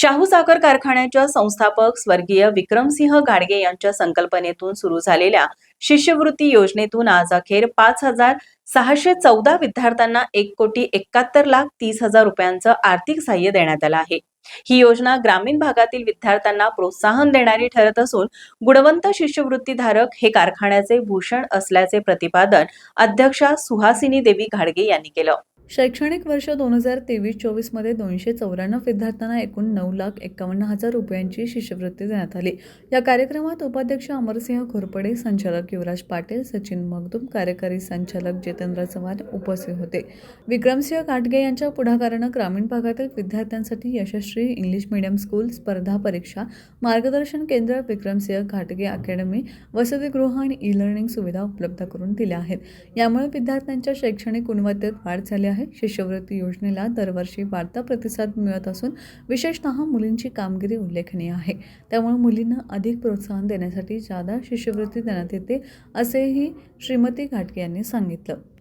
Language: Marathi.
शाहू साखर कारखान्याच्या संस्थापक स्वर्गीय विक्रमसिंह गाडगे यांच्या संकल्पनेतून सुरू झालेल्या शिष्यवृत्ती योजनेतून आज अखेर पाच हजार सहाशे चौदा विद्यार्थ्यांना एक कोटी एकाहत्तर लाख तीस हजार रुपयांचं आर्थिक सहाय्य देण्यात आलं आहे. ही योजना ग्रामीण भागातील विद्यार्थ्यांना प्रोत्साहन देणारी ठरत असून गुणवंत शिष्यवृत्तीधारक हे कारखान्याचे भूषण असल्याचे प्रतिपादन अध्यक्षा सुहासिनी देवी घाडगे यांनी केलं. शैक्षणिक वर्ष दोन हजार तेवीस चोवीसमध्ये दोनशे चौऱ्याण्णव विद्यार्थ्यांना एकूण नऊ लाख एकावन्न हजार रुपयांची शिष्यवृत्ती देण्यात आली. या कार्यक्रमात उपाध्यक्ष अमरसिंह घोरपडे संचालक युवराज पाटील सचिन मगदूम कार्यकारी संचालक जितेंद्र चव्हाण उपस्थित होते. विक्रमसिंह काटगे यांच्या पुढाकारानं ग्रामीण भागातील विद्यार्थ्यांसाठी यशस्वी इंग्लिश मीडियम स्कूल स्पर्धा परीक्षा मार्गदर्शन केंद्र विक्रमसिंह घाटगे अकॅडमी वसतिगृह आणि ई लर्निंग सुविधा उपलब्ध करून दिल्या आहेत. यामुळे विद्यार्थ्यांच्या शैक्षणिक गुणवत्तेत वाढ झाली आहे. आहे. शिष्यवृत्ती योजनेला दरवर्षी वाढता प्रतिसाद मिळत असून विशेषतः मुलींची कामगिरी उल्लेखनीय आहे. त्यामुळे मुलींना अधिक प्रोत्साहन देण्यासाठी जादा शिष्यवृत्ती देण्यात येते असेही श्रीमती घाटगे यांनी सांगितलं.